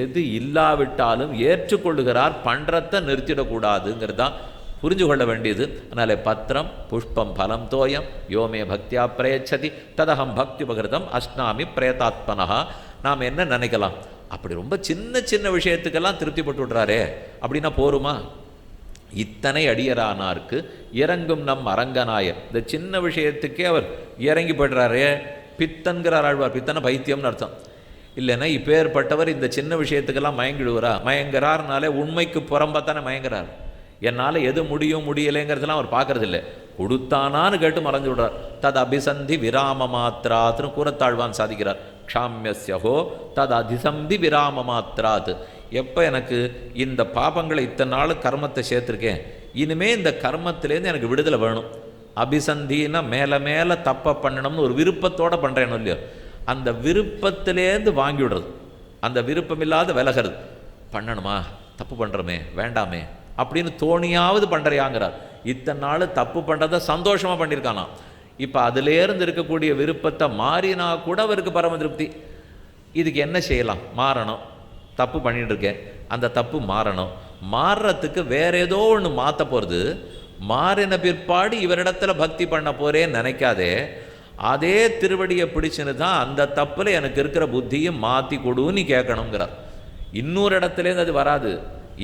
எது இல்லாவிட்டாலும் ஏற்றுக்கொள்ளுகிறார் பண்ணுறத நிறுத்திடக்கூடாதுங்கிறது தான் புரிஞ்சு கொள்ள வேண்டியது. அதனால் பத்திரம் புஷ்பம் பலம் தோயம் யோமே பக்தியா பிரயச்சதி ததகம் பக்தி பகிருதம் அஸ்னாமி பிரயதாத்மனஹா. நாம் என்ன நினைக்கலாம்? அப்படி ரொம்ப சின்ன சின்ன விஷயத்துக்கெல்லாம் திருப்திப்பட்டு விடுறாரே அப்படின்னா போருமா? இத்தனை அடியரானார்க்கு இறங்கும் நம் அரங்கநாயர். இந்த சின்ன விஷயத்துக்கே அவர் இறங்கி போய்டுறாரே. பித்தன்கிறார் ஆழ்வார். பித்தனை பைத்தியம்னு அர்த்தம். இல்லைன்னா இப்பேற்பட்டவர் இந்த சின்ன விஷயத்துக்கெல்லாம் மயங்கிடுவாரா? மயங்குறாருனாலே உண்மைக்கு புறம்பத்தானே மயங்குறார். என்னால் எது முடியும் முடியலைங்கிறதெல்லாம் அவர் பார்க்கறதில்ல. கொடுத்தானான்னு கேட்டு மறைஞ்சு விடுறார். தது அபிசந்தி விராம மாத்திராத்துன்னு கூறத்தாழ்வான் சாதிக்கிறார். க்ஷாமியஸ்யஹோ தது அதிசந்தி விராம மாத்திராத்து எப்போ எனக்கு இந்த பாபங்களை இத்தனை நாள் கர்மத்தை சேர்த்துருக்கேன்? இனிமேல் இந்த கர்மத்திலேருந்து எனக்கு விடுதலை வேணும். அபிசந்தினா மேலே மேலே தப்பை பண்ணணும்னு ஒரு விருப்பத்தோடு பண்ணுறேன் இல்லையோ? அந்த விருப்பத்திலேருந்து வாங்கி விடுறது. அந்த விருப்பம் இல்லாத விலகிறது. பண்ணணுமா? தப்பு பண்ணுறோமே வேண்டாமே. அப்படின்னு தோணியாவது பண்ணுறியாங்கிறார் இத்தனை நாள் தப்பு பண்ணுறத சந்தோஷமாக பண்ணியிருக்கானா இப்போ அதிலேருந்து இருக்கக்கூடிய விருப்பத்தை மாறினா கூட அவருக்கு பரம திருப்தி. இதுக்கு என்ன செய்யலாம்? மாறணும். தப்பு பண்ணிட்டு இருக்கேன் அந்த தப்பு மாறணும். மாறுறதுக்கு வேற ஏதோ ஒன்று மாற்ற போகிறது மாறின பிற்பாடு இவரிடத்துல பக்தி பண்ண போகிறேன்னு நினைக்காதே. அதே திருவடியை பிடிச்சுன்னு தான் அந்த தப்பில் எனக்கு இருக்கிற புத்தியும் மாற்றி கொடுன்னு கேட்கணுங்கிறார். இன்னொரு இடத்துலேருந்து அது வராது.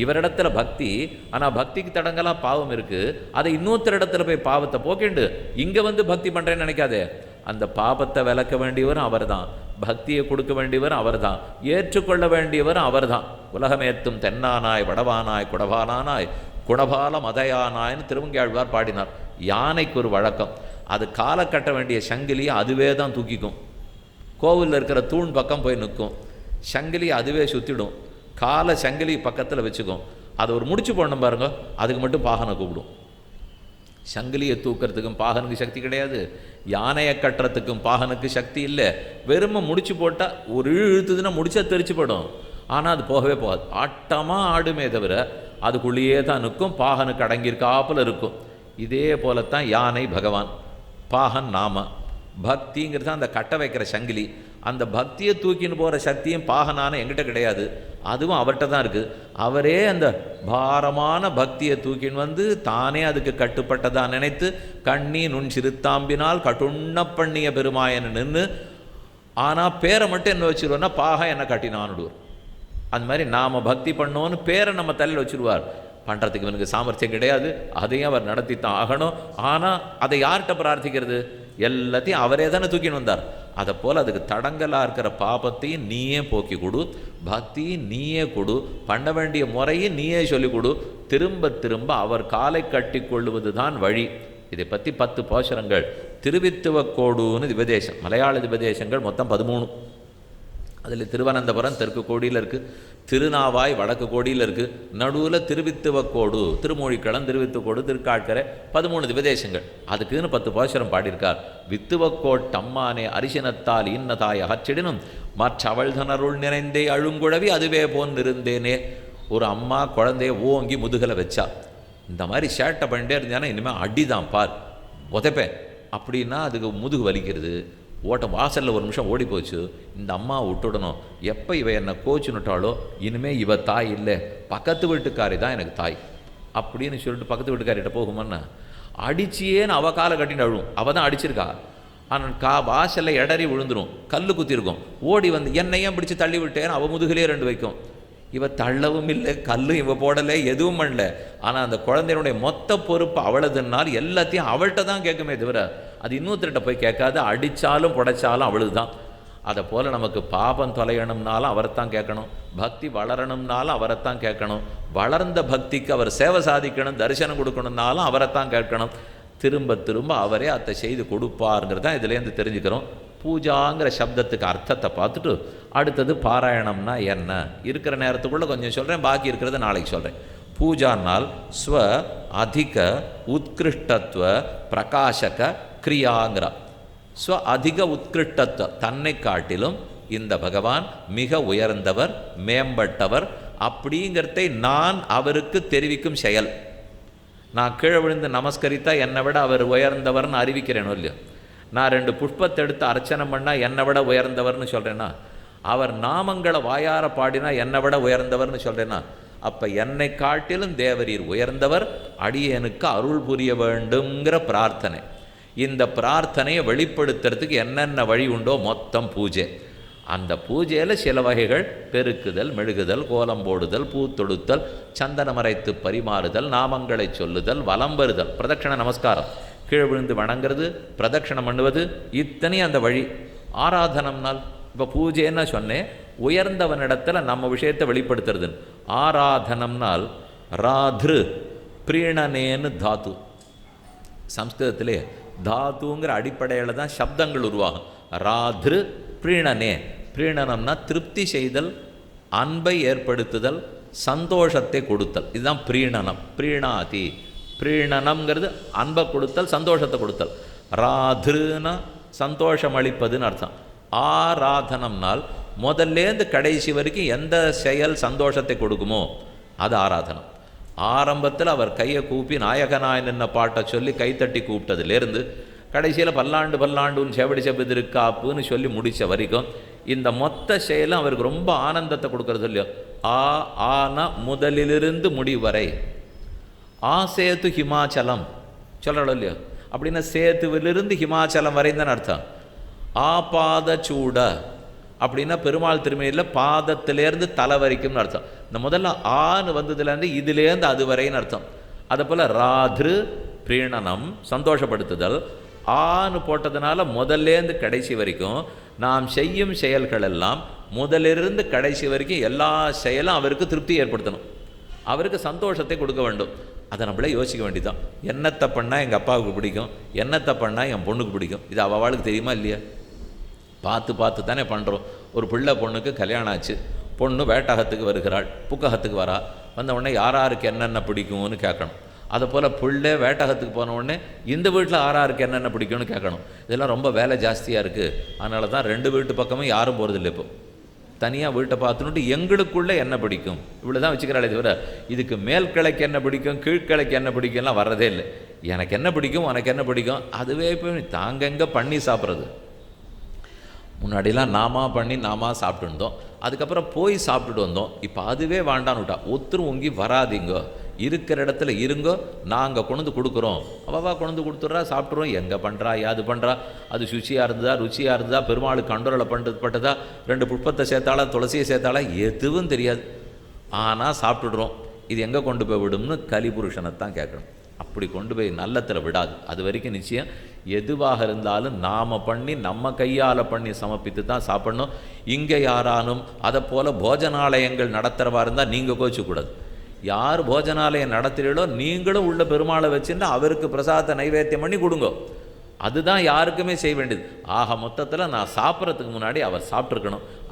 இவரிடத்துல பக்தி ஆனால் பக்திக்கு தடங்கலாம் பாவம் இருக்கு. அதை இன்னொருத்தர் இடத்துல போய் பாவத்தை போக்கிண்டு இங்கே வந்து பக்தி பண்ணுறேன்னு நினைக்காதே. அந்த பாபத்தை விளக்க வேண்டியவரும் அவர் தான் பக்தியை கொடுக்க வேண்டியவர் அவர்தான். ஏற்றுக்கொள்ள வேண்டியவர் அவர்தான். உலகமேத்தும் தென்னானாய் வடவானாய் குடபாலானாய் குணபால மதையானாய்னு திருவங்கியாழ்வார் பாடினார். யானைக்கு ஒரு வழக்கம். அது காலை கட்ட வேண்டிய சங்கிலியை அதுவே தான் தூக்கிக்கும். கோவிலில் இருக்கிற தூண் பக்கம் போய் நிற்கும். சங்கிலி அதுவே சுற்றிடும் காலை சங்கிலி பக்கத்தில் வச்சுக்கும். அதை ஒரு முடிச்சு போடணும் பாருங்க. அதுக்கு மட்டும் பாகனை கூப்பிடும். சங்கிலியை தூக்கிறதுக்கும் பாகனுக்கு சக்தி கிடையாது. யானையை கட்டுறதுக்கும் பாகனுக்கு சக்தி இல்லை. வெறுமை முடிச்சு போட்டால் ஒரு இழு இழுத்துதுன்னா முடிச்சா தெரிச்சு போடும். ஆனால் அது போகவே போகாது. ஆட்டமாக ஆடுமே தவிர அதுக்குள்ளேயே தான் நிற்கும். பாகனுக்கு அடங்கியிருக்காப்புல இருக்கும். இதே போலத்தான் யானை பகவான் பாகன் நாம. பக்திங்கிறது அந்த கட்ட வைக்கிற சங்கிலி. அந்த பக்தியை தூக்கின்னு போகிற சக்தியும் பாகனான எங்கிட்ட கிடையாது. அதுவும் அவர்கிட்ட தான் இருக்குது அவரே அந்த பாரமான பக்தியை தூக்கின்னு வந்து தானே அதுக்கு கட்டுப்பட்டதாக நினைத்து கண்ணி நுண் சிறுத்தாம்பினால் கட்டுண்ண பண்ணிய பெருமாயன்னு நின்று ஆனால் பேரை மட்டும் என்ன வச்சுருவோன்னா பாக என்ன கட்டினான்னுடுவார் அந்த மாதிரி நாம் பக்தி பண்ணோன்னு பேரை நம்ம தலையில் வச்சுருவார். பண்ணுறதுக்கு இவனுக்கு சாமர்த்தியம் கிடையாது. அதையும் அவர் நடத்தி தான் ஆகணும். ஆனால் அதை யார்கிட்ட பிரார்த்திக்கிறது? எல்லாத்தையும் அவரே தானே தூக்கின்னு வந்தார். அதை போல் அதுக்கு தடங்கலாக இருக்கிற பாபத்தையும் நீயே போக்கி கொடு பக்தியும் நீயே கொடு பண்ண வேண்டிய முறையும் நீயே சொல்லிக் கொடு. திரும்ப திரும்ப அவர் காலை கட்டி கொள்ளுவது தான் வழி. இதை பற்றி பத்து போஷரங்கள் திருவித்துவக்கோடுன்னு திபதேசம் மலையாள திபதேசங்கள் மொத்தம் பதிமூணு. அதில் திருவனந்தபுரம் தெற்கு கோடியில் இருக்குது திருநாவாய் வடக்கு கோடியில் இருக்குது நடுவில் திருவித்துவக்கோடு திருமொழிக்களம் திருவித்துக்கோடு திருக்காட்கரை பதிமூணு திவதேசங்கள். அதுக்குன்னு பத்து பாசுரம் பாடியிருக்கார். வித்துவக்கோட்டம்மானே அரிசினத்தால் இன்னதாய் அகற்றிடனும் மற்றவள்தனருள் நிறைந்தே அழுங்குழவி அதுவே போன் இருந்தேனே ஒரு அம்மா குழந்தைய ஓங்கி முதுகலை வச்சா. இந்த மாதிரி சேட்டை பண்ணிட்டே இருந்தானா இனிமேல் அடிதான் பார். உதைப்பேன். அப்படின்னா அதுக்கு முதுகு வலிக்கிறது. ஓட்டம் வாசலில் ஒரு நிமிஷம் ஓடி போச்சு இந்த அம்மா விட்டுடணும். எப்போ இவ என்னை கோச்சுனுட்டாலோ இனிமேல் இவ தாய் இல்லை. பக்கத்து வீட்டுக்காரி தான் எனக்கு தாய். அப்படின்னு சொல்லிட்டு பக்கத்து வீட்டுக்காரிட்ட போகுமான்னா அடிச்சியேன்னு அவ காலை கட்டிட்டு அழுவும். அவள் தான் அடிச்சிருக்கா. ஆனால் கா வாசலில் இடறி விழுந்துடும் கல் குத்திருக்கும். ஓடி வந்து என்னையும் பிடிச்சி தள்ளி விட்டேன்னு அவள் முதுகிலே ரெண்டு வைக்கும். இவ தள்ளவும் இல்லை கல்லும் இவ போடலை எதுவும் பண்ணல. ஆனால் அந்த குழந்தையினுடைய மொத்த பொறுப்பு அவளதுனால் எல்லாத்தையும் அவள்கிட்ட தான் கேட்குமே தவிர அது இன்னொருத்தர்கிட்ட போய் கேட்காது. அடித்தாலும் புடைச்சாலும் அவளுது தான் அதை போல் நமக்கு பாபம் தொலையணும்னாலும் அவரைத்தான் கேட்கணும். பக்தி வளரணும்னாலும் அவரைத்தான் கேட்கணும். வளர்ந்த பக்திக்கு அவர் சேவை சாதிக்கணும் தரிசனம் கொடுக்கணும்னாலும் அவரைத்தான் கேட்கணும். திரும்ப திரும்ப அவரே அதை செய்து கொடுப்பாருங்கிறத இதுலேருந்து தெரிஞ்சுக்கிறோம். பூஜாங்கிற சப்தத்துக்கு அர்த்தத்தை பார்த்துட்டு அடுத்தது பாராயணம்னா என்ன? இருக்கிற நேரத்துக்குள்ளே கொஞ்சம் சொல்கிறேன் பாக்கி இருக்கிறத நாளைக்கு சொல்கிறேன் பூஜானால் ஸ்வ அதிக உத்கிருஷ்டத்துவ பிரகாசக கிரியாங்கிற. ஸ்வ அதிக உத்கிருஷ்டத்துவ தன்னை காட்டிலும் இந்த பகவான் மிக உயர்ந்தவர் மேம்பட்டவர் அப்படிங்கிறதை நான் அவருக்கு தெரிவிக்கும் செயல். நான் கீழே விழுந்து நமஸ்கரித்தா என்னை விட அவர் உயர்ந்தவர்னு அறிவிக்கிறேனோ இல்லையோ? நான் ரெண்டு புஷ்பத்தை எடுத்து அர்ச்சனை பண்ணால் என்னை விட உயர்ந்தவர்னு சொல்கிறேன்னா அவர் நாமங்களை வாயார பாடினா என்னை விட உயர்ந்தவர்னு சொல்கிறேன்னா அப்போ என்னை காட்டிலும் தேவரீர் உயர்ந்தவர் அடியனுக்கு அருள் புரிய வேண்டுங்கிற பிரார்த்தனை. இந்த பிரார்த்தனையை வெளிப்படுத்துறதுக்கு என்னென்ன வழி உண்டோ மொத்தம் பூஜை. அந்த பூஜையில் சில வகைகள் பெருக்குதல் மெழுகுதல் கோலம் போடுதல் பூ தொடுத்தல் சந்தனம் அரைத்து பரிமாறுதல் நாமங்களை சொல்லுதல் வலம் வருதல் பிரதட்சண நமஸ்காரம். கீழ் விழுந்து வணங்குறது பிரதட்சணம் பண்ணுவது இத்தனை அந்த வழி. ஆராதனம்னால் இப்போ பூஜைன்னு சொன்னேன் உயர்ந்தவனிடத்தில் நம்ம விஷயத்தை வெளிப்படுத்துறது ஆராதனம்னால் ராத்ரு பிரீணனேன்னு தாத்து. சம்ஸ்கிருதத்திலே தாத்துங்கிற அடிப்படையில் தான் சப்தங்கள் உருவாகும். ராத்ரு பிரீணனே. பிரீணனம்னா திருப்தி செய்தல் அன்பை ஏற்படுத்துதல் சந்தோஷத்தை கொடுத்தல். இதுதான் பிரீணனம். பிரீணாதி. பிரீணனம்ங்கிறது அன்பை கொடுத்தல் சந்தோஷத்தை கொடுத்தல். ராத்ருன்னா சந்தோஷம் அளிப்பதுன்னு அர்த்தம். ஆராதனம்னால் முதல்லேருந்து கடைசி வரைக்கும் எந்த செயல் சந்தோஷத்தை கொடுக்குமோ அது ஆராதனம் ஆரம்பத்தில் அவர் கையை கூப்பி நாயகனாய் நின்ன பாட்டை சொல்லி கைத்தட்டி கூப்பிட்டதுலேருந்து கடைசியில் பல்லாண்டு பல்லாண்டுன்னு செவடி செபதிருக்காப்புன்னு சொல்லி முடித்த வரைக்கும் இந்த மொத்த செயலும் அவருக்கு ரொம்ப ஆனந்தத்தை கொடுக்கறது இல்லையோ. ஆ ஆன முதலிலிருந்து முடி வரை. ஆ சேத்து ஹிமாச்சலம். சொல்கிறோம் இல்லையோ? அப்படின்னா சேத்துவிலிருந்து ஹிமாச்சலம் வரைந்தான்னு அர்த்தம். ஆ பாத சூட. அப்படின்னா பெருமாள் திருமையில் பாதத்திலேருந்து தலை வரைக்கும்னு அர்த்தம். இந்த முதல்ல ஆன்னு வந்ததுலேருந்து இதுலேருந்து அது வரைன்னு அர்த்தம். அதை போல் ராத்ரு பிரீணனம் சந்தோஷப்படுத்துதல் ஆன்னு போட்டதுனால முதல்லேருந்து கடைசி வரைக்கும் நாம் செய்யும் செயல்கள் எல்லாம் முதலிருந்து கடைசி வரைக்கும் எல்லா செயலும் அவருக்கு திருப்தி ஏற்படுத்தணும். அவருக்கு சந்தோஷத்தை கொடுக்க வேண்டும். அதை நம்மளே யோசிக்க வேண்டியதான் என்னத்தை பண்ணால் எங்கள் அப்பாவுக்கு பிடிக்கும்? என்னத்தை பண்ணால் என் பொண்ணுக்கு பிடிக்கும்? இது அவளுக்கு தெரியுமா இல்லையா? பார்த்து பார்த்து தானே பண்ணுறோம் ஒரு பிள்ளை பொண்ணுக்கு கல்யாணம் ஆச்சு. பொண்ணு வேட்டகத்துக்கு வருகிறாள். புக்ககத்துக்கு வரா. வந்த உடனே யார் யாருக்கு என்னென்ன பிடிக்கும்னு கேட்கணும். அதை போல் பிள்ளை வேட்டகத்துக்கு போன உடனே இந்த வீட்டில் யாராருக்கு என்னென்ன பிடிக்கும்னு கேட்கணும். இதெல்லாம் ரொம்ப வேலை ஜாஸ்தியாக இருக்குது அதனால தான் ரெண்டு வீட்டு பக்கமும் யாரும் போகிறதில்ல இப்போ. தனியாக வீட்டை பார்த்துனுட்டு எங்களுக்குள்ளே என்ன பிடிக்கும்? இவ்வளோ தான் வச்சுக்கிறாளே தவிர இதுக்கு மேல் கிளைக்கு என்ன பிடிக்கும்? கீழ்கிளைக்கு என்ன பிடிக்கும்லாம் வர்றதே இல்லை. எனக்கு என்ன பிடிக்கும்? உனக்கு என்ன பிடிக்கும்? அதுவே இப்போ தாங்கங்க பண்ணி சாப்பிட்றது? முன்னாடிலாம் நாமா பண்ணி நாமா சாப்பிட்டு இருந்தோம் அதுக்கப்புறம் போய் சாப்பிட்டுட்டு வந்தோம். இப்போ அதுவே வேண்டான்னு விட்டா ஒத்துரும் ஒங்கி வராதீங்க. இருக்கிற இடத்துல இருங்கோ. நாங்கள் கொண்டு வந்து கொடுக்குறோம். அவவா கொண்டு கொடுத்துட்றா சாப்பிட்றோம் எங்கே பண்ணுறா யாது பண்ணுறா அது சுச்சியாக இருந்ததா ருச்சியாக இருந்ததா? பெருமாளுக்கு கண்டோரலை பண்ணுறது பட்டதா? ரெண்டு புட்பத்தை சேர்த்தாளா துளசியை சேர்த்தாளா? எதுவும் தெரியாது. ஆனால் சாப்பிட்டுடுறோம். இது எங்கே கொண்டு போய் விடும்னு கலிபுருஷனை தான் கேட்கணும். அப்படி கொண்டு போய் நல்லத்தில் விடாது. அது வரைக்கும் நிச்சயம். எதுவாக இருந்தாலும் நாம் பண்ணி நம்ம கையால் பண்ணி சமர்ப்பித்து தான் சாப்பிடணும். இங்கே யாரானும் அதை போல் போஜனாலயங்கள் நடத்துகிறவா இருந்தால் நீங்கள் கோச்சிக்கூடாது. யார் போஜனாலயம் நடத்துகிறீங்களோ நீங்களும் உள்ள பெருமாளை வச்சுட்டு அவருக்கு பிரசாதத்தை நைவேத்தியம் பண்ணி கொடுங்க. அதுதான் யாருக்குமே செய்ய வேண்டியது. ஆக மொத்தத்தில் நான் சாப்பிட்றதுக்கு முன்னாடி அவர் சாப்பிட்ருக்கணும்